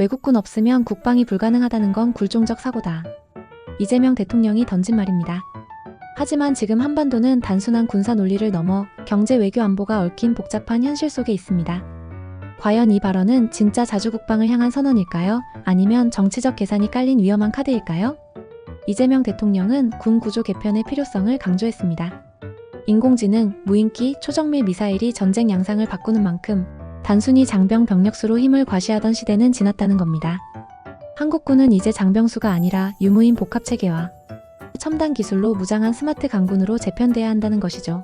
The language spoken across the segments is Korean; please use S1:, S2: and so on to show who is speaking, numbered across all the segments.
S1: 외국군 없으면 국방이 불가능하다는 건 굴종적 사고다. 이재명 대통령이 던진 말입니다. 하지만 지금 한반도는 단순한 군사 논리를 넘어 경제 외교 안보가 얽힌 복잡한 현실 속에 있습니다. 과연 이 발언은 진짜 자주국방을 향한 선언일까요? 아니면 정치적 계산이 깔린 위험한 카드일까요? 이재명 대통령은 군 구조 개편의 필요성을 강조했습니다. 인공지능, 무인기, 초정밀 미사일이 전쟁 양상을 바꾸는 만큼 단순히 장병 병력수로 힘을 과시하던 시대는 지났다는 겁니다. 한국군은 이제 장병수가 아니라 유무인 복합 체계와 첨단 기술로 무장한 스마트 강군으로 재편돼야 한다는 것이죠.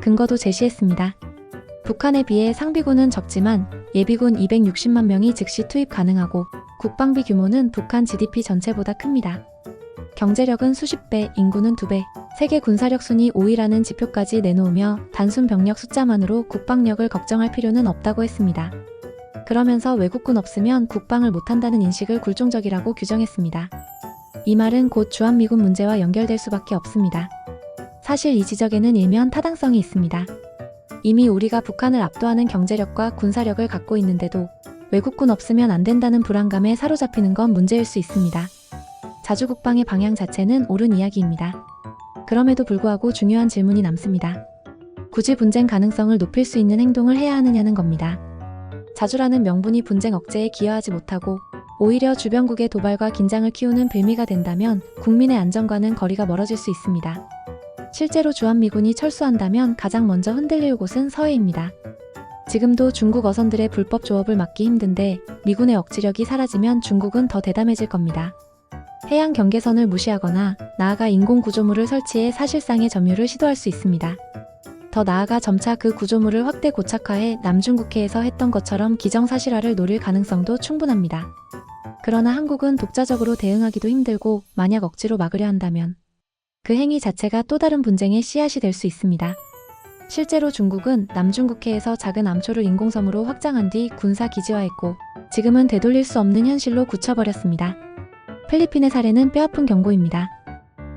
S1: 근거도 제시했습니다. 북한에 비해 상비군은 적지만 예비군 260만 명이 즉시 투입 가능하고 국방비 규모는 북한 GDP 전체보다 큽니다. 경제력은 수십 배, 인구는 두 배, 세계 군사력 순위 5위라는 지표까지 내놓으며 단순 병력 숫자만으로 국방력을 걱정할 필요는 없다고 했습니다. 그러면서 외국군 없으면 국방을 못한다는 인식을 굴종적이라고 규정했습니다. 이 말은 곧 주한미군 문제와 연결될 수밖에 없습니다. 사실 이 지적에는 일면 타당성이 있습니다. 이미 우리가 북한을 압도하는 경제력과 군사력을 갖고 있는데도 외국군 없으면 안 된다는 불안감에 사로잡히는 건 문제일 수 있습니다. 자주국방의 방향 자체는 옳은 이야기입니다. 그럼에도 불구하고 중요한 질문이 남습니다. 굳이 분쟁 가능성을 높일 수 있는 행동을 해야 하느냐는 겁니다. 자주라는 명분이 분쟁 억제에 기여하지 못하고 오히려 주변국의 도발과 긴장을 키우는 빌미가 된다면 국민의 안전과는 거리가 멀어질 수 있습니다. 실제로 주한미군이 철수한다면 가장 먼저 흔들릴 곳은 서해입니다. 지금도 중국 어선들의 불법 조업을 막기 힘든데 미군의 억지력이 사라지면 중국은 더 대담해질 겁니다. 해양 경계선을 무시하거나 나아가 인공 구조물을 설치해 사실상의 점유를 시도할 수 있습니다. 더 나아가 점차 그 구조물을 확대 고착화해 남중국해에서 했던 것처럼 기정사실화를 노릴 가능성도 충분합니다. 그러나 한국은 독자적으로 대응하기도 힘들고 만약 억지로 막으려 한다면 그 행위 자체가 또 다른 분쟁의 씨앗이 될 수 있습니다. 실제로 중국은 남중국해에서 작은 암초를 인공섬으로 확장한 뒤 군사 기지화했고 지금은 되돌릴 수 없는 현실로 굳혀버렸습니다. 필리핀의 사례는 뼈아픈 경고입니다.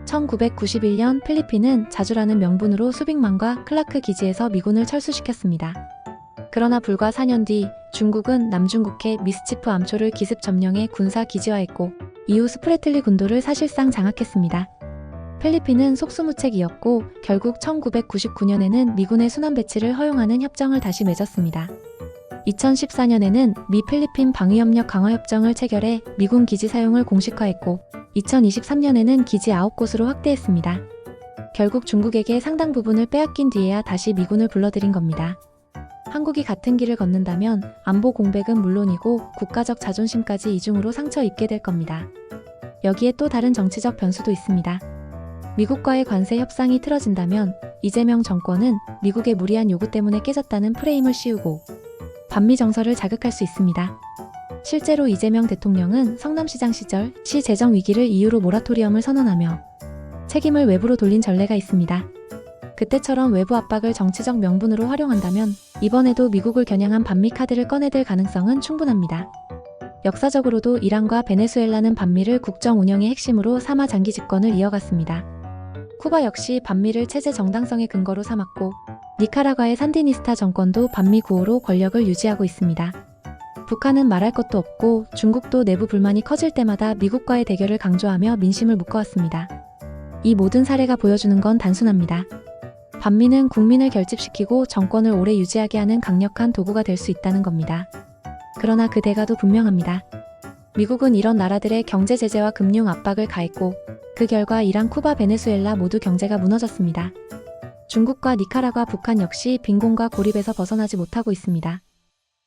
S1: 1991년 필리핀은 자주라는 명분으로 수빅만과 클라크 기지에서 미군을 철수시켰습니다. 그러나 불과 4년 뒤 중국은 남중국해 미스치프 암초를 기습 점령해 군사 기지화했고 이후 스프레틀리 군도를 사실상 장악했습니다. 필리핀은 속수무책이었고 결국 1999년에는 미군의 순환 배치를 허용하는 협정을 다시 맺었습니다. 2014년에는 미 필리핀 방위협력 강화협정을 체결해 미군 기지 사용을 공식화했고 2023년에는 기지 9곳으로 확대했습니다. 결국 중국에게 상당 부분을 빼앗긴 뒤에야 다시 미군을 불러들인 겁니다. 한국이 같은 길을 걷는다면 안보 공백은 물론이고 국가적 자존심까지 이중으로 상처 입게 될 겁니다. 여기에 또 다른 정치적 변수도 있습니다. 미국과의 관세 협상이 틀어진다면 이재명 정권은 미국의 무리한 요구 때문에 깨졌다는 프레임을 씌우고 반미 정서를 자극할 수 있습니다. 실제로 이재명 대통령은 성남시장 시절 시 재정 위기를 이유로 모라토리엄을 선언하며 책임을 외부로 돌린 전례가 있습니다. 그때처럼 외부 압박을 정치적 명분으로 활용한다면 이번에도 미국을 겨냥한 반미 카드를 꺼내들 가능성은 충분합니다. 역사적으로도 이란과 베네수엘라는 반미를 국정 운영의 핵심으로 삼아 장기 집권을 이어갔습니다. 쿠바 역시 반미를 체제 정당성의 근거로 삼았고 니카라과의 산디니스타 정권도 반미 구호로 권력을 유지하고 있습니다. 북한은 말할 것도 없고 중국도 내부 불만이 커질 때마다 미국과의 대결을 강조하며 민심을 묶어왔습니다. 이 모든 사례가 보여주는 건 단순합니다. 반미는 국민을 결집시키고 정권을 오래 유지하게 하는 강력한 도구가 될 수 있다는 겁니다. 그러나 그 대가도 분명합니다. 미국은 이런 나라들의 경제 제재와 금융 압박을 가했고 그 결과 이란, 쿠바, 베네수엘라 모두 경제가 무너졌습니다. 중국과 니카라과 북한 역시 빈곤과 고립에서 벗어나지 못하고 있습니다.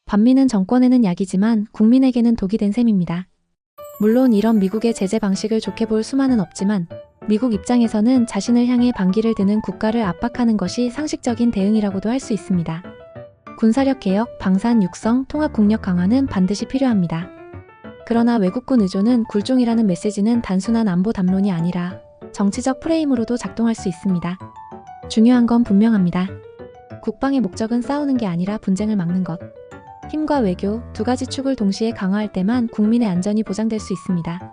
S1: 반미는 정권에는 약이지만 국민에게는 독이 된 셈입니다. 물론 이런 미국의 제재 방식을 좋게 볼 수만은 없지만 미국 입장에서는 자신을 향해 반기를 드는 국가를 압박하는 것이 상식적인 대응이라고도 할 수 있습니다. 군사력 개혁, 방산 육성, 통합 국력 강화는 반드시 필요합니다. 그러나 외국군 의존은 굴종이라는 메시지는 단순한 안보 담론이 아니라 정치적 프레임으로도 작동할 수 있습니다. 중요한 건 분명합니다. 국방의 목적은 싸우는 게 아니라 분쟁을 막는 것. 힘과 외교 두 가지 축을 동시에 강화할 때만 국민의 안전이 보장될 수 있습니다.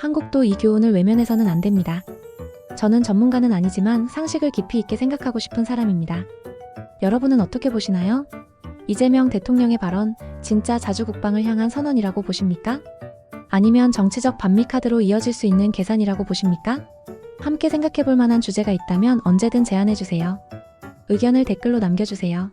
S1: 한국도 이 교훈을 외면해서는 안 됩니다. 저는 전문가는 아니지만 상식을 깊이 있게 생각하고 싶은 사람입니다. 여러분은 어떻게 보시나요? 이재명 대통령의 발언, 진짜 자주 국방을 향한 선언이라고 보십니까? 아니면 정치적 반미 카드로 이어질 수 있는 계산이라고 보십니까? 함께 생각해 볼 만한 주제가 있다면 언제든 제안해 주세요. 의견을 댓글로 남겨주세요.